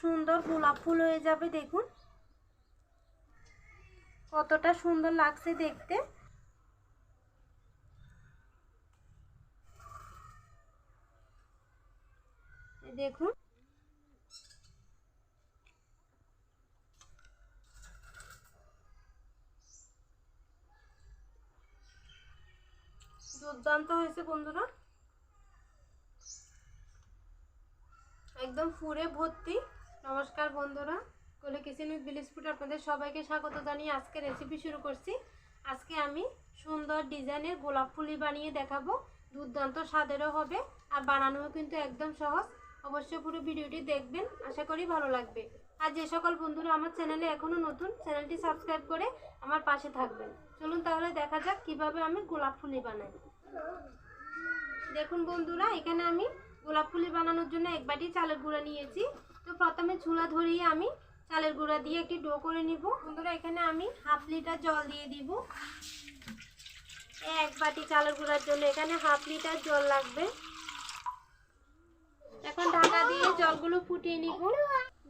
সুন্দর গোলাপ ফুল হয়ে যাবে, দেখুন। কতটা সুন্দর লাগছে দেখতে। দেখুন। দুর্দান্ত হয়েছে বন্ধুরা। একদম ফুরে ভর্তি। নমস্কার বন্ধুরা। কোলে কিচেন উইথ ভিলেজ ফুড আপনাদের সবাইকে স্বাগত জানিয়ে আজকে রেসিপি শুরু করছি। আজকে আমি সুন্দর ডিজাইনের গোলাপ ফুলি বানিয়ে দেখাবো। দুর্দান্ত স্বাদেরও হবে আর বানানোও কিন্তু একদম সহজ। অবশ্যই পুরো ভিডিওটি দেখবেন, আশা করি ভালো লাগবে। আর যে সকল বন্ধুরা আমার চ্যানেলে এখনও নতুন, চ্যানেলটি সাবস্ক্রাইব করে আমার পাশে থাকবেন। চলুন তাহলে দেখা যাক কীভাবে আমি গোলাপ ফুলি বানাই। দেখুন বন্ধুরা, এখানে আমি গোলাপ ফুলি বানানোর জন্য এক বাটি চালের গুঁড়া নিয়েছি। তো প্রথমে চুলা ধরিয়ে আমি চালের গুঁড়া দিয়ে একটি ডো করে নিব। বন্ধুরা, এখানে আমি হাফ লিটার জল দিয়ে দিব। এক বাটি চালের গুঁড়ার জন্য এখানে হাফ লিটার জল লাগবে। এখন ঢাকা দিয়ে জলগুলো ফুটিয়ে নিব।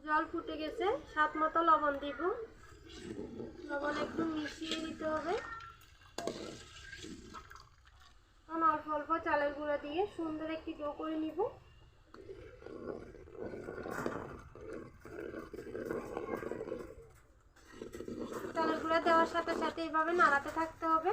জল ফুটে গেছে সাত মতো লবণ দিব। লবণ একটু মিশিয়ে নিতে হবে। এখন অল্প অল্প চালের গুঁড়া দিয়ে সুন্দর একটি ডো করে নিব। চালের গুঁড়া দেওয়ার সাথে সাথে এভাবে নাড়াতে থাকতে হবে।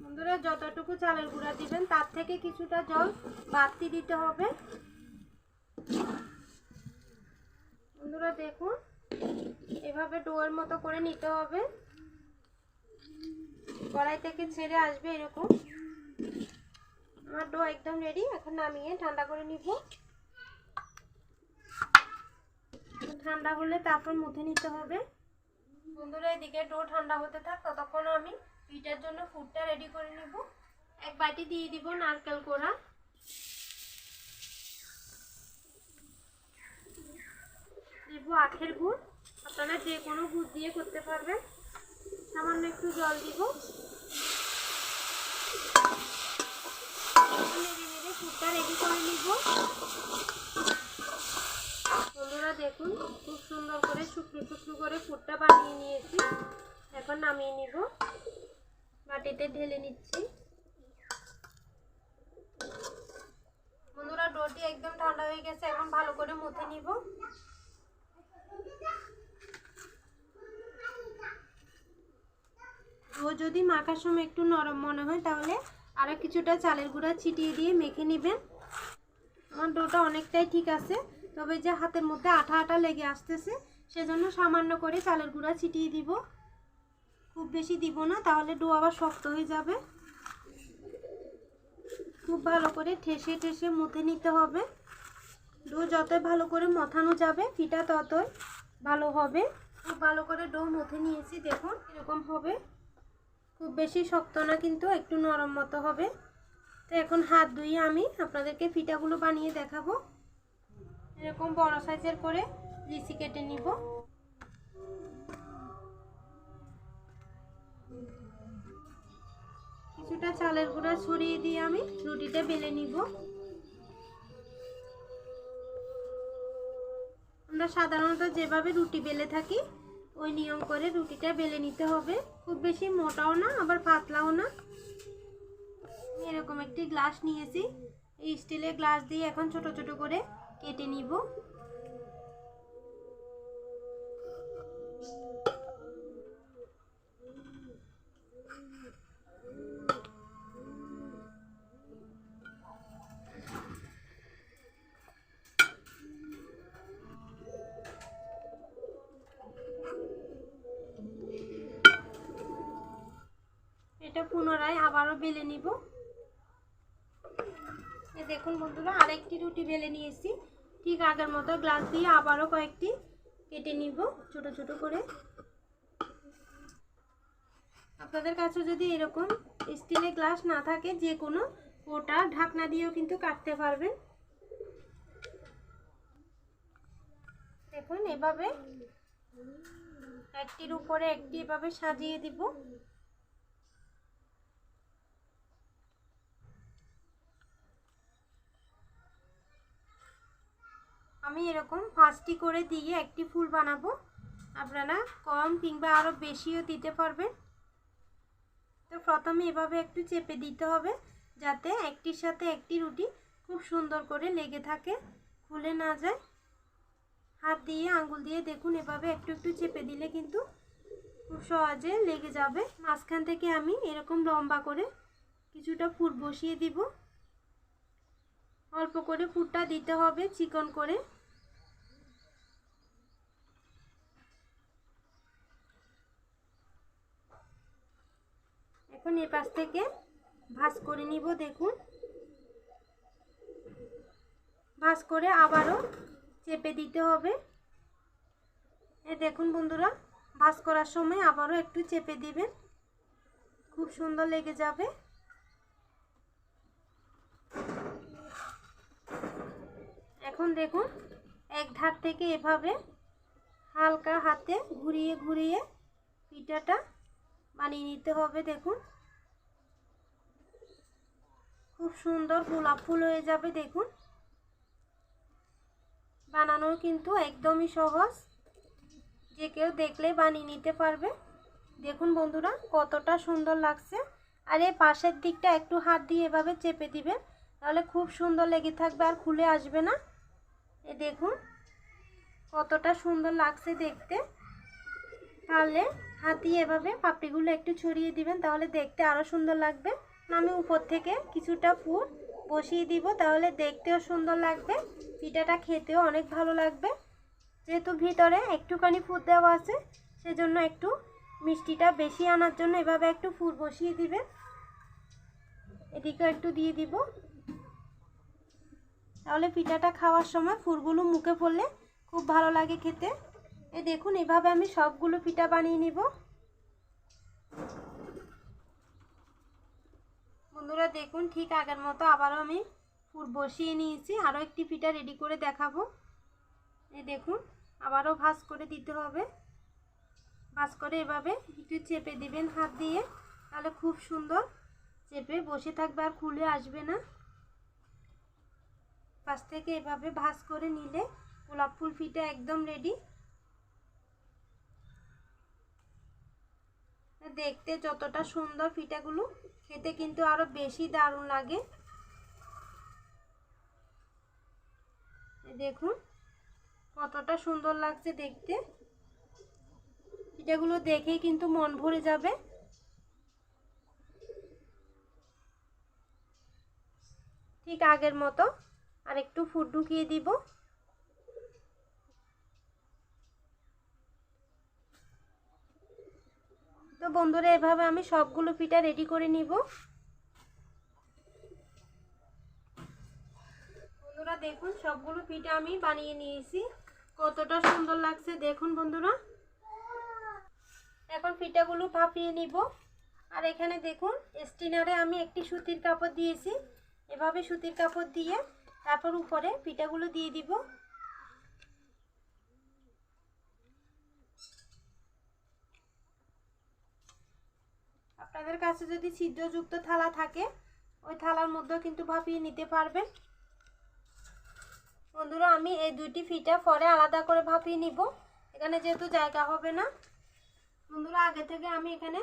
বন্ধুরা, যতটুকু চালের গুঁড়া দিবেন, তার থেকে কিছুটা জল বাড়তি দিতে হবে। বন্ধুরা, দেখুন। এভাবে ডোয়ের মতো করে নিতে হবে। কড়াই থেকে ছেড়ে আসবে এরকম। আমার ডো একদম রেডি এখন নামিয়ে ঠান্ডা করে নিব। ঠান্ডা হলে তারপর মুথে নিতে হবে। বন্ধুরা, এদিকে ডো ঠান্ডা হতে থাক, ততক্ষণ আমি পিঠার জন্য ফুডটা রেডি করে নিব। এক বাটি দিয়ে দিব নারকেল কোড়া। দিব আখের গুড়। আপনারা যে কোনো গুড় দিয়ে করতে পারবেন। সামান্য একটু জল দিব। নেড়ে নেড়ে ফুডটা রেডি করে নিব। বন্ধুরা দেখুন, খুব সুন্দর করে শুকনো শুকনো করে ফুডটা বানিয়ে নিয়েছি। এখন নামিয়ে নিব। বাটিতে ঢেলে নিচ্ছি। বন্ধুরা, ডোটি একদম ঠান্ডা হয়ে গেছে। এখন ভালো করে মুথে নিব। ও যদি মাখার সময় একটু নরম মনে হয়, তাহলে আরও কিছুটা চালের গুঁড়া ছিটিয়ে দিয়ে মেখে নেবেন। আমার ডোটা অনেকটাই ঠিক আছে, তবে যে হাতের মধ্যে আঠা আঠা লেগে আসতেছে, সেজন্য সামান্য করে চালের গুঁড়া ছিটিয়ে দিব। খুব বেশি দিব না, তাহলে ডো আবার শক্ত হয়ে যাবে। খুব ভালো করে ঠেসে ঠেসে মুথে নিতে হবে। ডো যতই ভালো করে মথানো যাবে, ফিটা ততই ভালো হবে। খুব ভালো করে ডো মুথে নিয়েছি, দেখুন এরকম হবে। খুব বেশি শক্ত না, কিন্তু একটু নরম মতো হবে। তো এখন হাত ধুয়ে আমি আপনাদেরকে ফিটাগুলো বানিয়ে দেখাবো। এরকম বড় সাইজের করে লিচি কেটে নিব। কিছুটা চালের গুঁড়া ছড়িয়ে দিয়ে আমি রুটিটা বেলে নিব। আমরা সাধারণত যেভাবে রুটি বেলে থাকি ওই নিয়ম করে রুটিটা বেলে নিতে হবে। খুব বেশি মোটাও না, আবার পাতলাও না। এরকম একটি গ্লাস নিয়েছি। এই স্টিলের গ্লাস দিয়ে এখন ছোট ছোট করে কেটে নিব। পুনরায় আবারও বেলে নিব। দেখুন বন্ধুরা, আরেকটি রুটি বেলে নিয়েছি। ঠিক আগের মতো গ্লাস দিয়ে আবারও কয়েকটি কেটে নিব, ছোট ছোট করে। আপনাদের কাছে যদি এরকম স্টিলের গ্লাস না থাকে, যে কোনো ওটা ঢাকনা দিয়েও কিন্তু কাটতে পারবেন। দেখুন, এভাবে একটির উপরে একটি এভাবে সাজিয়ে দিব। আমি এরকম পাঁচটি করে দিয়ে একটি ফুল বানাবো। আপনারা কম কিংবা আরও বেশিও দিতে পারবেন। তো প্রথমে এভাবে একটু চেপে দিতে হবে, যাতে একটির সাথে একটি রুটি খুব সুন্দর করে লেগে থাকে, খুলে না যায়। হাত দিয়ে আঙ্গুল দিয়ে দেখুন, এভাবে একটু একটু চেপে দিলে কিন্তু খুব সহজে লেগে যাবে। মাঝখান থেকে আমি এরকম লম্বা করে কিছুটা ফুল বসিয়ে দিব। অল্প করে ফুটটা দিতে হবে চিকন করে। এখন এ পাশ থেকে ভাজ করে নিব, দেখুন। ভাজ করে আবারও চেপে দিতে হবে। এ দেখুন বন্ধুরা, ভাজ করার সময় আবারও একটু চেপে দিবেন। খুব সুন্দর লেগে যাবে। এখন দেখুন, এক ধার থেকে এভাবে হালকা হাতে ঘুরিয়ে ঘুরিয়ে পিঠাটা বানিয়ে নিতে হবে, দেখুন। খুব সুন্দর গোলাপ ফুল হয়ে যাবে, দেখুন। বানানো কিন্তু একদমই সহজ। যে কেউ দেখলে বানিয়ে নিতে পারবে। দেখুন বন্ধুরা, কতটা সুন্দর লাগছে। আর এই পাশের দিকটা একটু হাত দিয়ে এভাবে চেপে দিবেন, তাহলে খুব সুন্দর লেগে থাকবে আর খুলে আসবে না। এ দেখুন, কতটা সুন্দর লাগছে দেখতে। পারলে হাত এভাবে পাপড়িগুলো একটু ছড়িয়ে দিবেন, তাহলে দেখতে আরও সুন্দর লাগবে। আমি উপর থেকে কিছুটা ফুল বসিয়ে দিব, তাহলে দেখতেও সুন্দর লাগবে, পিঠাটা খেতেও অনেক ভালো লাগবে। যেহেতু ভিতরে একটুখানি ফুল দেওয়া আছে, সেজন্য একটু মিষ্টিটা বেশি আনার জন্য এভাবে একটু ফুল বসিয়ে দিবেন। এদিকেও একটু দিয়ে দিব। তাহলে পিঠাটা খাওয়ার সময় ফুলগুলো মুখে পড়লে খুব ভালো লাগে খেতে। এ দেখুন, এভাবে আমি সবগুলো পিঠা বানিয়ে নিব। বন্ধুরা, দেখুন, ঠিক আগের মতো আবারও আমি ফুল বসিয়ে নিয়েছি। আরও একটি পিঠা রেডি করে দেখাবো। এই দেখুন, আবারও ভাজ করে দিতে হবে। ভাজ করে এভাবে একটু চেপে দিবেন হাত দিয়ে, তাহলে খুব সুন্দর চেপে বসে থাকবে আর খুলে আসবে না। পাশ থেকে এভাবে ভাজ করে নিলে গোলাপ ফুল পিঠা একদম রেডি দেখতে যতটা সুন্দর পিঠাগুলো খেতে কিন্তু আরও বেশি দারুণ লাগে। দেখুন, কতটা সুন্দর লাগছে দেখতে। পিঠাগুলো দেখেই কিন্তু মন ভরে যাবে। ঠিক আগের মতো। আর একটু ফুট ঢুকিয়ে দিব। তো বন্ধুরা, এভাবে আমি সবগুলো পিঠা রেডি করে নিব। বন্ধুরা, দেখুন, সবগুলো পিঠা আমি বানিয়ে নিয়েছি। কতটা সুন্দর লাগছে, দেখুন বন্ধুরা। এখন পিঠাগুলো ভাপিয়ে নিব। আর এখানে দেখুন, স্টিনারে আমি একটি সুতির কাপড় দিয়েছি। এভাবে সুতির কাপড় দিয়ে তারপর উপরে পিঠাগুলো দিয়ে দিব। আপনাদের কাছে যদি ছিদ্রযুক্ত থালা থাকে, ওই থালার মধ্যেও কিন্তু ভাপিয়ে নিতে পারবেন। বন্ধুরা, আমি এই দুইটি ফিটা পরে আলাদা করে ভাপিয়ে নিব। এখানে যেহেতু জায়গা হবে না। বন্ধুরা, আগে থেকে আমি এখানে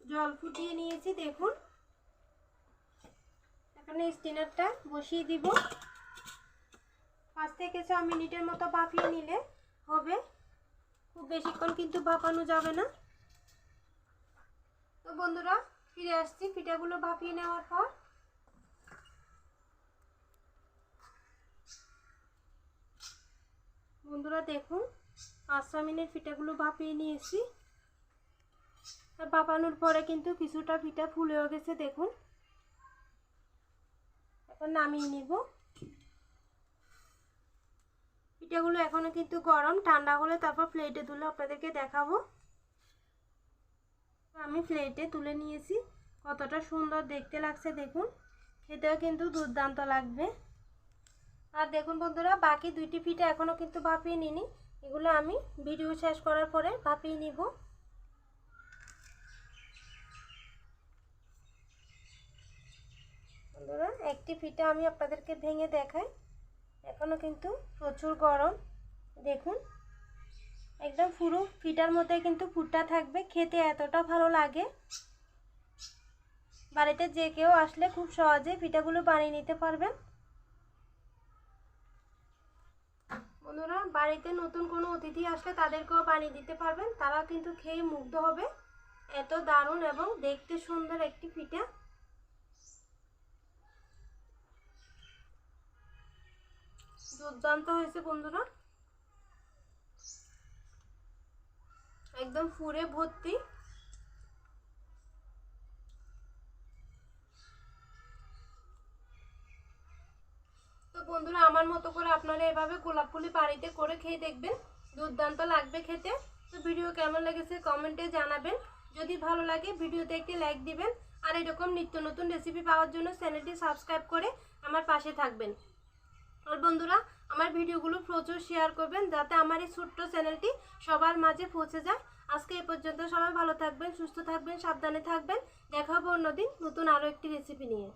জল ফুটিয়ে নিয়েছি, দেখুন। এখানে স্টিনারটা বসিয়ে দিব। পাঁচ থেকে ছ মিনিটের মতো ভাপিয়ে নিলে হবে। খুব বেশিক্ষণ কিন্তু ভাপানো যাবে না। তো বন্ধুরা, ফিরে আসছি পিঠাগুলো ভাপিয়ে নেওয়ার পর। বন্ধুরা, দেখুন, পাঁচ ছ মিনিট পিঠাগুলো ভাপিয়ে নিয়েছি। আর ভাপানোর পরে কিন্তু কিছুটা পিঠা ফুলেও গেছে, দেখুন। এখন নামিয়ে নিব। পিঠাগুলো এখনও কিন্তু গরম। ঠান্ডা হলে তারপর প্লেটে তুলে আপনাদেরকে দেখাবো। আমি প্লেটে তুলে নিয়েছি। কতটা সুন্দর দেখতে লাগছে দেখুন। খেতেও কিন্তু দুর্দান্ত লাগবে। আর দেখুন বন্ধুরা, বাকি দুইটি পিঠা এখনও কিন্তু ভাপিয়ে নিনি এগুলো আমি ভিডিও শেষ করার পরে ভাপিয়ে নিব। বন্ধুরা, একটি পিঠা আমি আপনাদেরকে ভেঙে দেখাই। এখনও কিন্তু প্রচুর গরম। দেখুন, একদম পুরো ফিটার মধ্যে কিন্তু ফুটটা থাকবে। খেতে এতটা ভালো লাগে। বাড়িতে যে কেউ আসলে খুব সহজে পিঠাগুলো বানিয়ে নিতে পারবেন। বন্ধুরা, বাড়িতে নতুন কোনো অতিথি আসলে তাদেরকেও বানিয়ে দিতে পারবেন। তারা কিন্তু খেয়ে মুগ্ধ হবে। এত দারুণ এবং দেখতে সুন্দর একটি পিঠা দুর্দান্ত হয়েছে বন্ধুরা। একদম ফুরে ভর্তি। তো বন্ধুরা, আমার মতো করে আপনারা এভাবে গোলাপ ফুলি বাড়িতে করে খেয়ে দেখবেন। দুর্দান্ত লাগবে খেতে। তো ভিডিও কেমন লেগেছে কমেন্টে জানাবেন। যদি ভালো লাগে ভিডিওতে একটি লাইক দিবেন। আর এরকম নিত্য নতুন রেসিপি পাওয়ার জন্য চ্যানেলটি সাবস্ক্রাইব করে আমার পাশে থাকবেন। আর বন্ধুরা, আমার ভিডিওগুলো প্রচুর শেয়ার করবেন যাতে আমার এই ছোট্ট চ্যানেলটি সবার মাঝে পৌঁছে যায়। আজকে এ পর্যন্ত সবাই ভালো থাকবেন, সুস্থ থাকবেন, সাবধানে থাকবেন। দেখা হবে অন্যদিন নতুন আরও একটি রেসিপি নিয়ে।